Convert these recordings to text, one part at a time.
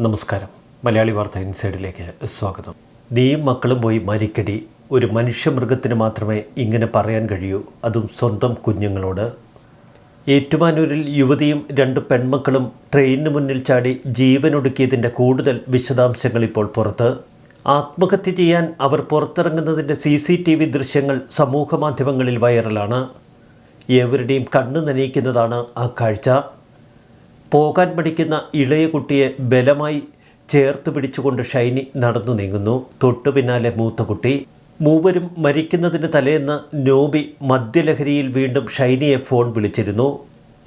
നമസ്കാരം. മലയാളി വാർത്ത ഇൻസൈഡിലേക്ക് സ്വാഗതം. നീയും മക്കളും പോയി മരിക്കടി. ഒരു മനുഷ്യ മനുഷ്യമൃഗത്തിന് മാത്രമേ ഇങ്ങനെ പറയാൻ കഴിയൂ. അതും സ്വന്തം കുഞ്ഞുങ്ങളോട്. ഏറ്റുമാനൂരിൽ യുവതിയും രണ്ട് പെൺമക്കളും ട്രെയിനിന് മുന്നിൽ ചാടി ജീവനൊടുക്കിയതിന്റെ കൂടുതൽ വിശദാംശങ്ങൾ ഇപ്പോൾ പുറത്ത്. ആത്മഹത്യ ചെയ്യാൻ അവർ പുറത്തിറങ്ങുന്നതിന്റെ സി സി ടി വി ദൃശ്യങ്ങൾ സമൂഹമാധ്യമങ്ങളിൽ വൈറലാണ്. ഏവരുടെയും കണ്ണു നനയിക്കുന്നതാണ് ആ കാഴ്ച. പോകാൻ പഠിക്കുന്ന ഇളയ കുട്ടിയെ ബലമായി ചേർത്ത് പിടിച്ചുകൊണ്ട് ഷൈനി നടന്നു നീങ്ങുന്നു. തൊട്ടു പിന്നാലെ മൂത്ത കുട്ടി. മൂവരും മരിക്കുന്നതിന് തലേന്ന് നോബി മദ്യലഹരിയിൽ വീണ്ടും ഷൈനിയെ ഫോൺ വിളിച്ചിരുന്നു.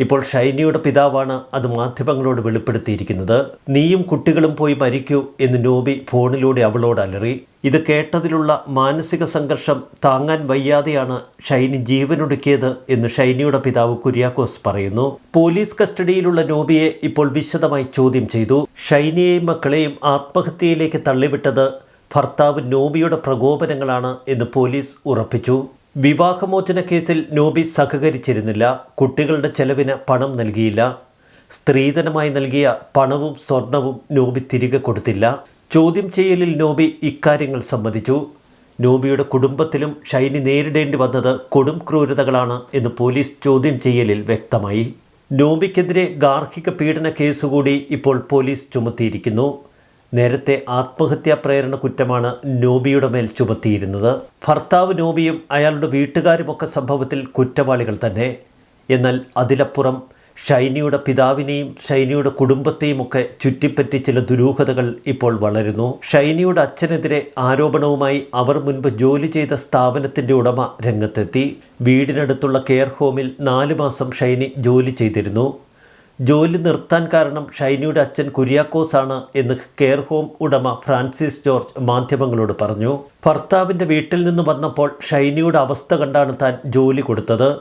ഇപ്പോൾ ഷൈനിയുടെ പിതാവാണ് അത് മാധ്യമങ്ങളോട് വെളിപ്പെടുത്തിയിരിക്കുന്നത്. നീയും കുട്ടികളും പോയി മരിക്കൂ എന്ന് നോബി ഫോണിലൂടെ അവളോട് അലറി. ഇത് കേട്ടതിലുള്ള മാനസിക സംഘർഷം താങ്ങാൻ വയ്യാതെയാണ് ഷൈനി ജീവനൊടുക്കിയത് എന്ന് ഷൈനിയുടെ പിതാവ് കുര്യാക്കോസ് പറയുന്നു. പോലീസ് കസ്റ്റഡിയിലുള്ള നോബിയെ ഇപ്പോൾ വിശദമായി ചോദ്യം ചെയ്തു. ഷൈനിയെയും മക്കളെയും ആത്മഹത്യയിലേക്ക് തള്ളിവിട്ടത് ഭർത്താവ് നോബിയുടെ പ്രകോപനങ്ങളാണ് എന്ന് പോലീസ് ഉറപ്പിച്ചു. വിവാഹമോചന കേസിൽ നോബി സഹകരിച്ചിരുന്നില്ല. കുട്ടികളുടെ ചെലവിന് പണം നൽകിയില്ല. സ്ത്രീധനമായി നൽകിയ പണവും സ്വർണവും നോബി തിരികെ കൊടുത്തില്ല. ചോദ്യം ചെയ്യലിൽ നോബി ഇക്കാര്യങ്ങൾ സമ്മതിച്ചു. നോബിയുടെ കുടുംബത്തിലും ഷൈനി നേരിടേണ്ടി വന്നത് കൊടും ക്രൂരതകളാണ് എന്ന് പോലീസ് ചോദ്യം ചെയ്യലിൽ വ്യക്തമായി. നോബിക്കെതിരെ ഗാർഹിക പീഡന കേസുകൂടി ഇപ്പോൾ പോലീസ് ചുമത്തിയിരിക്കുന്നു. നേരത്തെ ആത്മഹത്യാ പ്രേരണ കുറ്റമാണ് നോബിയുടെ മേൽ ചുമത്തിയിരുന്നത്. ഭർത്താവ് നോബിയും അയാളുടെ വീട്ടുകാരുമൊക്കെ സംഭവത്തിൽ കുറ്റവാളികൾ തന്നെ. എന്നാൽ അതിലപ്പുറം ഷൈനിയുടെ പിതാവിനെയും ഷൈനിയുടെ കുടുംബത്തെയും ഒക്കെ ചുറ്റിപ്പറ്റി ചില ദുരൂഹതകൾ ഇപ്പോൾ വളരുന്നു. ഷൈനിയുടെ അച്ഛനെതിരെ ആരോപണവുമായി അവർ മുൻപ് ജോലി ചെയ്ത സ്ഥാപനത്തിന്റെ ഉടമ രംഗത്തെത്തി. വീടിനടുത്തുള്ള കെയർ ഹോമിൽ നാല് മാസം ഷൈനി ജോലി ചെയ്തിരുന്നു. ജോലി നിർത്താൻ കാരണം ഷൈനിയുടെ അച്ഛൻ കുര്യാക്കോസ് ആണ് എന്ന് കെയർ ഹോം ഉടമ ഫ്രാൻസിസ് ജോർജ് മാധ്യമങ്ങളോട് പറഞ്ഞു. ഭർത്താവിന്റെ വീട്ടിൽ നിന്ന് വന്നപ്പോൾ ഷൈനിയുടെ അവസ്ഥ കണ്ടാണ് താൻ ജോലി കൊടുത്തത്.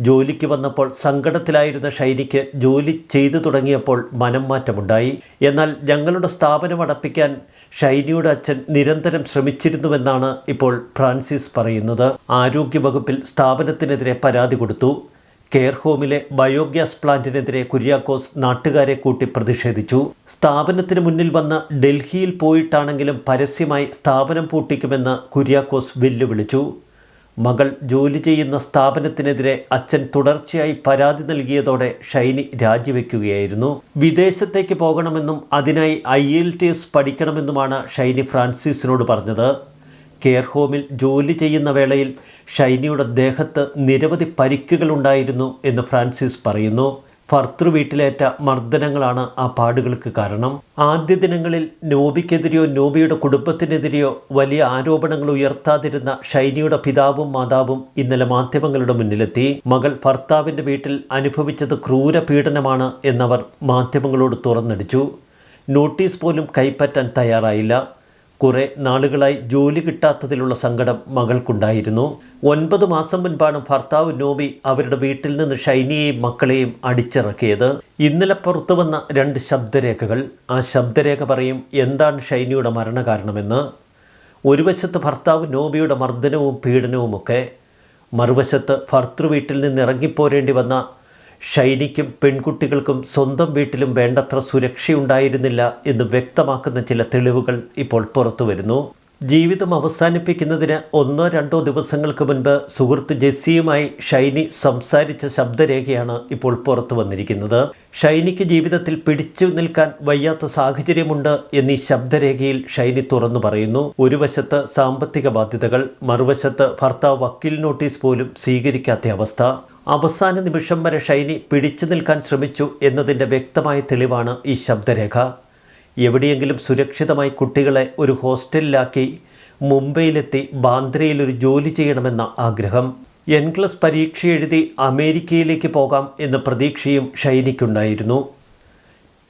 ജോലിക്ക് വന്നപ്പോൾ സങ്കടത്തിലായിരുന്ന ഷൈനിക്ക് ജോലി ചെയ്തു തുടങ്ങിയപ്പോൾ മനം മാറ്റമുണ്ടായി. എന്നാൽ ഞങ്ങളുടെ സ്ഥാപനം അടപ്പിക്കാൻ ഷൈനിയുടെ അച്ഛൻ നിരന്തരം ശ്രമിച്ചിരുന്നുവെന്നാണ് ഇപ്പോൾ ഫ്രാൻസിസ് പറയുന്നത്. ആരോഗ്യവകുപ്പിൽ സ്ഥാപനത്തിനെതിരെ പരാതി കൊടുത്തു. കെയർ ഹോമിലെ ബയോഗ്യാസ് പ്ലാന്റിനെതിരെ കുര്യാക്കോസ് നാട്ടുകാരെ കൂട്ടി പ്രതിഷേധിച്ചു. സ്ഥാപനത്തിന് മുന്നിൽ വന്ന് ഡൽഹിയിൽ പോയിട്ടാണെങ്കിലും പരസ്യമായി സ്ഥാപനം പൂട്ടിക്കുമെന്ന് കുര്യാക്കോസ് വെല്ലുവിളിച്ചു. മകൾ ജോലി ചെയ്യുന്ന സ്ഥാപനത്തിനെതിരെ അച്ഛൻ തുടർച്ചയായി പരാതി നൽകിയതോടെ ഷൈനി രാജിവെക്കുകയായിരുന്നു. വിദേശത്തേക്ക് പോകണമെന്നും അതിനായി ഐ എൽ ടി എസ് പഠിക്കണമെന്നുമാണ് ഷൈനി ഫ്രാൻസിസിനോട് പറഞ്ഞത്. കെയർ ഹോമിൽ ജോലി ചെയ്യുന്ന വേളയിൽ ഷൈനിയുടെ ദേഹത്ത് നിരവധി പരിക്കുകളുണ്ടായിരുന്നു എന്ന് ഫ്രാൻസിസ് പറയുന്നു. ഭർത്തൃ വീട്ടിലേറ്റ മർദ്ദനങ്ങളാണ് ആ പാടുകൾക്ക് കാരണം. ആദ്യ ദിനങ്ങളിൽ നോബിക്കെതിരെയോ നോബിയുടെ കുടുംബത്തിനെതിരെയോ വലിയ ആരോപണങ്ങൾ ഉയർത്താതിരുന്ന ഷൈനിയുടെ പിതാവും മാതാവും ഇന്നലെ മാധ്യമങ്ങളുടെ മുന്നിലെത്തി. മകൾ ഭർത്താവിന്റെ വീട്ടിൽ അനുഭവിച്ചത് ക്രൂര പീഡനമാണ് എന്നവർ മാധ്യമങ്ങളോട് തുറന്നടിച്ചു. നോട്ടീസ് പോലും കൈപ്പറ്റാൻ തയ്യാറായില്ല. കുറെ നാളുകളായി ജോലി കിട്ടാത്തതിലുള്ള സങ്കടം മകൾക്കുണ്ടായിരുന്നു. ഒൻപത് മാസം മുൻപാണ് ഭർത്താവ് നോബി അവരുടെ വീട്ടിൽ നിന്ന് ഷൈനിയെയും മക്കളെയും അടിച്ചിറക്കിയത്. ഇന്നലെ പുറത്തു വന്ന രണ്ട് ശബ്ദരേഖകൾ. ആ ശബ്ദരേഖ പറയും എന്താണ് ഷൈനിയുടെ മരണകാരണമെന്ന്? ഒരു വശത്ത് ഭർത്താവ് നോബിയുടെ മർദ്ദനവും പീഡനവുമൊക്കെ മറുവശത്ത് ഭർത്തൃ വീട്ടിൽ നിന്ന് ഇറങ്ങിപ്പോരേണ്ടി വന്ന ഷൈനിക്കും പെൺകുട്ടികൾക്കും സ്വന്തം വീട്ടിലും വേണ്ടത്ര സുരക്ഷയുണ്ടായിരുന്നില്ല എന്ന് വ്യക്തമാക്കുന്ന ചില തെളിവുകൾ ഇപ്പോൾ പുറത്തു വരുന്നു ജീവിതം അവസാനിപ്പിക്കുന്നതിന് ഒന്നോ രണ്ടോ ദിവസങ്ങൾക്ക് മുൻപ് സുഹൃത്ത് ജെസ്സിയുമായി ഷൈനി സംസാരിച്ച ശബ്ദരേഖയാണ് ഇപ്പോൾ പുറത്തു വന്നിരിക്കുന്നത്. ഷൈനിക്ക് ജീവിതത്തിൽ പിടിച്ചു നിൽക്കാൻ വയ്യാത്ത സാഹചര്യമുണ്ട് എന്നീ ശബ്ദരേഖയിൽ ഷൈനി തുറന്നു പറയുന്നു. ഒരു വശത്ത് സാമ്പത്തിക ബാധ്യതകൾ മറുവശത്ത് ഭർത്താവ് വക്കീൽ നോട്ടീസ് പോലും സ്വീകരിക്കാത്ത അവസ്ഥ. അവസാന നിമിഷം വരെ ഷൈനി പിടിച്ചു നിൽക്കാൻ ശ്രമിച്ചു എന്നതിന്റെ വ്യക്തമായ തെളിവാണ് ഈ ശബ്ദരേഖ. എവിടെയെങ്കിലും സുരക്ഷിതമായി കുട്ടികളെ ഒരു ഹോസ്റ്റലിലാക്കി മുംബൈയിലെത്തി ബാന്ദ്രയിൽ ഒരു ജോലി ചെയ്യണമെന്ന ആഗ്രഹം. എൻ ക്ലസ് പരീക്ഷ എഴുതി അമേരിക്കയിലേക്ക് പോകാം എന്ന പ്രതീക്ഷയും ഷൈനിക്കുണ്ടായിരുന്നു.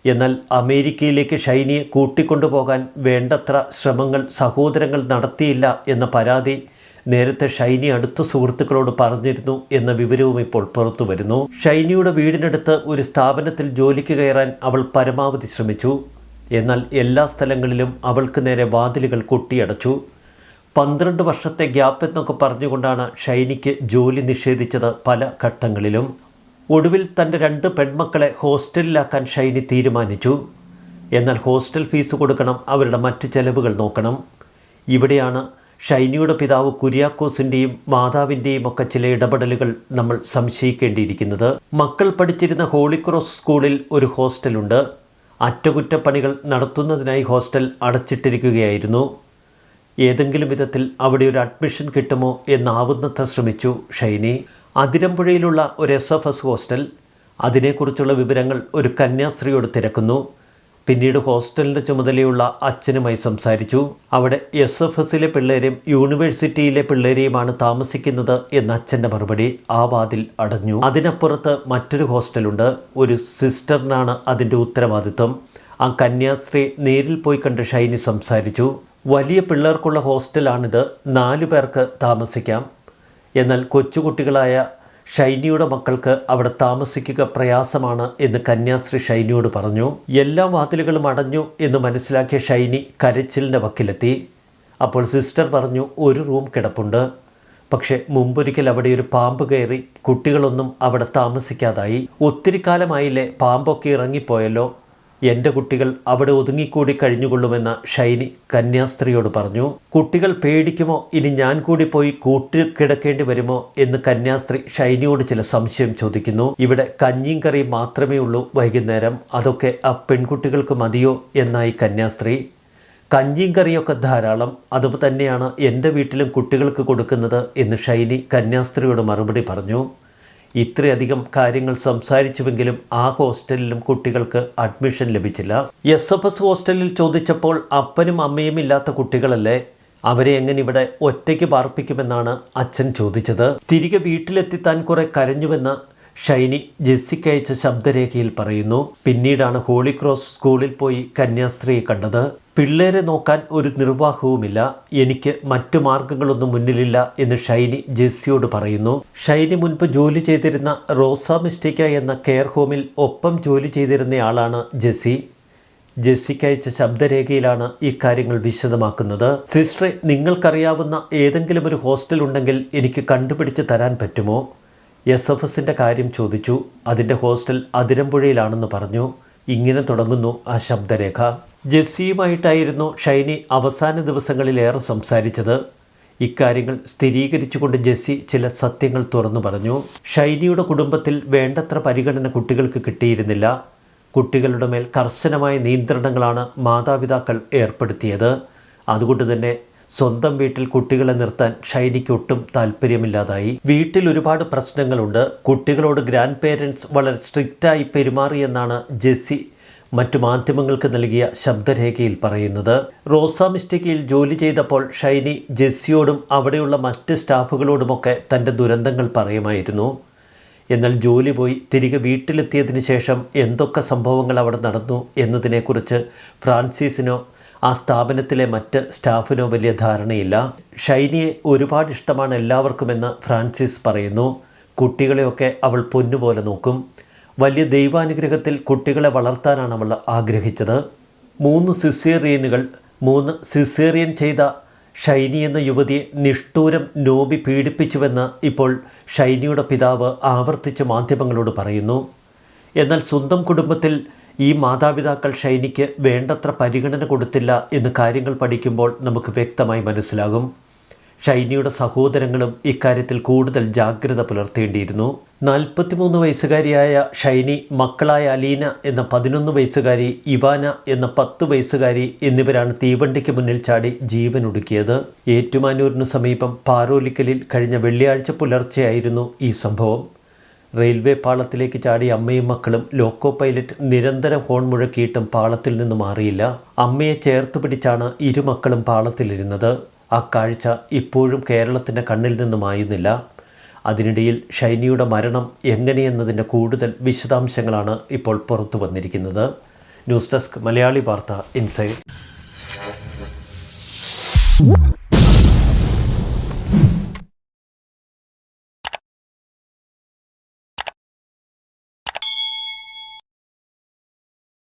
എന്നാൽ അമേരിക്കയിലേക്ക് ഷൈനിയെ കൂട്ടിക്കൊണ്ടുപോകാൻ വേണ്ടത്ര ശ്രമങ്ങൾ സഹോദരങ്ങൾ നടത്തിയില്ല എന്ന പരാതി നേരത്തെ ഷൈനി അടുത്ത സുഹൃത്തുക്കളോട് പറഞ്ഞിരുന്നു എന്ന വിവരവും ഇപ്പോൾ പുറത്തു വരുന്നു. ഷൈനിയുടെ വീടിനടുത്ത് ഒരു സ്ഥാപനത്തിൽ ജോലിക്ക് കയറാൻ അവൾ പരമാവധി ശ്രമിച്ചു. എന്നാൽ എല്ലാ സ്ഥലങ്ങളിലും അവൾക്ക് നേരെ വാതിലുകൾ കൊട്ടിയടച്ചു. പന്ത്രണ്ട് വർഷത്തെ ഗ്യാപ്പ് എന്നൊക്കെ പറഞ്ഞുകൊണ്ടാണ് ഷൈനിക്ക് ജോലി നിഷേധിച്ചത് പല ഘട്ടങ്ങളിലും. ഒടുവിൽ തന്റെ രണ്ട് പെൺമക്കളെ ഹോസ്റ്റലിലാക്കാൻ ഷൈനി തീരുമാനിച്ചു. എന്നാൽ ഹോസ്റ്റൽ ഫീസ് കൊടുക്കണം അവരുടെ മറ്റ് ചെലവുകൾ നോക്കണം. ഇവിടെയാണ് ഷൈനിയുടെ പിതാവ് കുര്യാക്കോസിന്റെയും മാതാവിന്റെയും ഒക്കെ ചില ഇടപെടലുകൾ നമ്മൾ സംശയിക്കേണ്ടിയിരിക്കുന്നത്. മക്കൾ പഠിച്ചിരുന്ന ഹോളിക്രോസ് സ്കൂളിൽ ഒരു ഹോസ്റ്റലുണ്ട്. അറ്റകുറ്റപ്പണികൾ നടത്തുന്നതിനായി ഹോസ്റ്റൽ അടച്ചിട്ടിരിക്കുകയായിരുന്നു. ഏതെങ്കിലും വിധത്തിൽ അവിടെ ഒരു അഡ്മിഷൻ കിട്ടുമോ എന്നാവുന്നത്ര ശ്രമിച്ചു ഷൈനി. അതിരമ്പുഴയിലുള്ള ഒരു എസ് എഫ് എസ് ഹോസ്റ്റൽ അതിനെക്കുറിച്ചുള്ള വിവരങ്ങൾ ഒരു കന്യാസ്ത്രീയോട് തിരക്കുന്നു. പിന്നീട് ഹോസ്റ്റലിന്റെ ചുമതലയുള്ള അച്ഛനുമായി സംസാരിച്ചു. അവിടെ എസ് എഫ് എസിലെ പിള്ളേരെയും യൂണിവേഴ്സിറ്റിയിലെ പിള്ളേരെയുമാണ് താമസിക്കുന്നത് എന്ന അച്ഛന്റെ മറുപടി ആ വാതിൽ അടഞ്ഞു. അതിനപ്പുറത്ത് മറ്റൊരു ഹോസ്റ്റലുണ്ട്. ഒരു സിസ്റ്ററിനാണ് അതിന്റെ ഉത്തരവാദിത്വം. ആ കന്യാസ്ത്രീ നേരിൽ പോയി കണ്ട് ഷൈനി സംസാരിച്ചു. വലിയ പിള്ളേർക്കുള്ള ഹോസ്റ്റലാണിത്. നാലു പേർക്ക് താമസിക്കാം. എന്നാൽ കൊച്ചുകുട്ടികളായ ഷൈനിയുടെ മക്കൾക്ക് അവിടെ താമസിക്കുക പ്രയാസമാണ് എന്ന് കന്യാശ്രീ ഷൈനിയോട് പറഞ്ഞു. എല്ലാ വാതിലുകളും അടഞ്ഞു എന്ന് മനസ്സിലാക്കിയ ഷൈനി കരച്ചിലിന്റെ വക്കിലെത്തി. അപ്പോൾ സിസ്റ്റർ പറഞ്ഞു ഒരു റൂം കിടപ്പുണ്ട്. പക്ഷേ മുമ്പൊരിക്കൽ അവിടെ ഒരു പാമ്പ് കയറി കുട്ടികളൊന്നും അവിടെ താമസിക്കാതായി. ഒത്തിരി കാലമായില്ലേ പാമ്പൊക്കെ ഇറങ്ങിപ്പോയല്ലോ. എന്റെ കുട്ടികൾ അവിടെ ഒതുങ്ങിക്കൂടി കഴിഞ്ഞുകൊള്ളുമെന്ന് ഷൈനി കന്യാസ്ത്രീയോട് പറഞ്ഞു. കുട്ടികൾ പേടിക്കുമോ? ഇനി ഞാൻ കൂടി പോയി കൂട്ടി കിടക്കേണ്ടി വരുമോ? എന്ന് കന്യാസ്ത്രീ ഷൈനിയോട് ചില സംശയം ചോദിക്കുന്നു. ഇവിടെ കഞ്ഞിയും കറിയും മാത്രമേ ഉള്ളൂ വൈകുന്നേരം. അതൊക്കെ ആ പെൺകുട്ടികൾക്ക് മതിയോ? എന്നായി കന്യാസ്ത്രീ. കഞ്ഞിയും കറിയൊക്കെ ധാരാളം. അതുപോലെ തന്നെയാണ് എന്റെ വീട്ടിലും കുട്ടികൾക്ക് കൊടുക്കുന്നത് എന്ന് ഷൈനി കന്യാസ്ത്രീയോട് മറുപടി പറഞ്ഞു. ഇത്രയധികം കാര്യങ്ങൾ സംസാരിച്ചുവെങ്കിലും ആ ഹോസ്റ്റലിലും കുട്ടികൾക്ക് അഡ്മിഷൻ ലഭിച്ചില്ല. എസ് എഫ് എസ് ഹോസ്റ്റലിൽ ചോദിച്ചപ്പോൾ അപ്പനും അമ്മയും ഇല്ലാത്ത കുട്ടികളല്ലേ? അവരെ എങ്ങനെ ഇവിടെ ഒറ്റയ്ക്ക് പാർപ്പിക്കുമെന്നാണ് അച്ഛൻ ചോദിച്ചത്. തിരികെ വീട്ടിലെത്തി താൻ കുറെ കരഞ്ഞുവെന്ന് ഷൈനി ജെസ്സിക്കയച്ച ശബ്ദരേഖയിൽ പറയുന്നു പിന്നീടാണ് ഹോളി ക്രോസ് സ്കൂളിൽ പോയി കന്യാസ്ത്രീയെ കണ്ടത്. പിള്ളേരെ നോക്കാൻ ഒരു നിർവാഹവുമില്ല. എനിക്ക് മറ്റു മാർഗങ്ങളൊന്നും മുന്നിലില്ല എന്ന് ഷൈനി ജെസ്സിയോട് പറയുന്നു. ഷൈനി മുൻപ് ജോലി ചെയ്തിരുന്ന റോസ മിസ്റ്റേക്ക എന്ന കെയർ ഹോമിൽ ഒപ്പം ജോലി ചെയ്തിരുന്നയാളാണ് ജെസ്സി. ജെസ്സിക്ക് അയച്ച ശബ്ദരേഖയിലാണ് ഇക്കാര്യങ്ങൾ കാര്യങ്ങൾ വിശദമാക്കുന്നത്. സിസ്റ്ററെ നിങ്ങൾക്കറിയാവുന്ന ഏതെങ്കിലും ഒരു ഹോസ്റ്റൽ ഉണ്ടെങ്കിൽ എനിക്ക് കണ്ടുപിടിച്ച് തരാൻ പറ്റുമോ? എസ് എഫ് എസിന്റെ കാര്യം ചോദിച്ചു. അതിന്റെ ഹോസ്റ്റൽ അതിരമ്പുഴയിലാണെന്ന് പറഞ്ഞു. ഇങ്ങനെ തുടങ്ങുന്നു ആ ശബ്ദരേഖ. ജെസ്സിയുമായിട്ടായിരുന്നു ഷൈനി അവസാന ദിവസങ്ങളിലേറെ സംസാരിച്ചത്. ഇക്കാര്യങ്ങൾ സ്ഥിരീകരിച്ചുകൊണ്ട് ജെസ്സി ചില സത്യങ്ങൾ തുറന്നു പറഞ്ഞു. ഷൈനിയുടെ കുടുംബത്തിൽ വേണ്ടത്ര പരിഗണന കുട്ടികൾക്ക് കിട്ടിയിരുന്നില്ല. കുട്ടികളുടെ മേൽ കർശനമായ നിയന്ത്രണങ്ങളാണ് മാതാപിതാക്കൾ ഏർപ്പെടുത്തിയത്. അതുകൊണ്ട് തന്നെ സ്വന്തം വീട്ടിൽ കുട്ടികളെ നിർത്താൻ ഷൈനിക്ക് ഒട്ടും താല്പര്യമില്ലാതായി. വീട്ടിൽ ഒരുപാട് പ്രശ്നങ്ങളുണ്ട്. കുട്ടികളോട് ഗ്രാൻഡ് പേരൻസ് വളരെ സ്ട്രിക്റ്റായി പെരുമാറിയെന്നാണ് ജെസ്സി മറ്റു മാധ്യമങ്ങൾക്ക് നൽകിയ ശബ്ദരേഖയിൽ പറയുന്നത്. റോസ മിസ്റ്റിക്കയിൽ ജോലി ചെയ്തപ്പോൾ ഷൈനി ജെസ്സിയോടും അവിടെയുള്ള മറ്റ് സ്റ്റാഫുകളോടുമൊക്കെ തന്റെ ദുരന്തങ്ങൾ പറയുമായിരുന്നു. എന്നാൽ ജോലി പോയി തിരികെ വീട്ടിലെത്തിയതിന് ശേഷം എന്തൊക്കെ സംഭവങ്ങൾ അവിടെ നടന്നു എന്നതിനെക്കുറിച്ച് ഫ്രാൻസിസിനോ ആ സ്ഥാപനത്തിലെ മറ്റ് സ്റ്റാഫിനോ വലിയ ധാരണയില്ല. ഷൈനിയെ ഒരുപാട് ഇഷ്ടമാണ് എല്ലാവർക്കുമെന്ന് ഫ്രാൻസിസ് പറയുന്നു. കുട്ടികളെയൊക്കെ അവൾ പൊന്നുപോലെ നോക്കും. വലിയ ദൈവാനുഗ്രഹത്തിൽ കുട്ടികളെ വളർത്താനാണ് അവൾ ആഗ്രഹിച്ചത്. മൂന്ന് സിസേറിയനുകൾ മൂന്ന് സിസേറിയൻ ചെയ്ത ഷൈനി എന്ന യുവതിയെ നിഷ്ഠൂരം നോബി പീഡിപ്പിച്ചുവെന്ന് ഇപ്പോൾ ഷൈനിയുടെ പിതാവ് ആവർത്തിച്ച് മാധ്യമങ്ങളോട് പറയുന്നു. എന്നാൽ സ്വന്തം കുടുംബത്തിൽ ഈ മാതാപിതാക്കൾ ഷൈനിക്ക് വേണ്ടത്ര പരിഗണന കൊടുത്തില്ല എന്ന് കാര്യങ്ങൾ പഠിക്കുമ്പോൾ നമുക്ക് വ്യക്തമായി മനസ്സിലാകും. ഷൈനിയുടെ സഹോദരങ്ങളും ഇക്കാര്യത്തിൽ കൂടുതൽ ജാഗ്രത പുലർത്തേണ്ടിയിരുന്നു. നാൽപ്പത്തിമൂന്ന് വയസ്സുകാരിയായ ഷൈനി മക്കളായ അലീന എന്ന പതിനൊന്ന് വയസ്സുകാരി ഇവാന എന്ന പത്ത് വയസ്സുകാരി എന്നിവരാണ് തീവണ്ടിക്ക് മുന്നിൽ ചാടി ജീവൻ ജീവനൊടുക്കിയത്. ഏറ്റുമാനൂരിനു സമീപം പാറോലിക്കലിൽ കഴിഞ്ഞ വെള്ളിയാഴ്ച പുലർച്ചെയായിരുന്നു ഈ സംഭവം. റെയിൽവേ പാളത്തിലേക്ക് ചാടി അമ്മയും മക്കളും ലോക്കോ പൈലറ്റ് നിരന്തരം ഹോൺ മുഴക്കിയിട്ടും പാളത്തിൽ നിന്ന് മാറിയില്ല. അമ്മയെ ചേർത്ത് പിടിച്ചാണ് ഇരുമക്കളും പാളത്തിലിരുന്നത്. ആ കാഴ്ച ഇപ്പോഴും കേരളത്തിന്റെ കണ്ണിൽ നിന്ന് മായുന്നില്ല അതിനിടയിൽ ഷൈനിയുടെ മരണം എങ്ങനെയെന്നതിന്റെ കൂടുതൽ വിശദാംശങ്ങളാണ് ഇപ്പോൾ പുറത്തു വന്നിരിക്കുന്നത്. ന്യൂസ് ഡെസ്ക് മലയാളി വാർത്ത ഇൻസൈഡ്.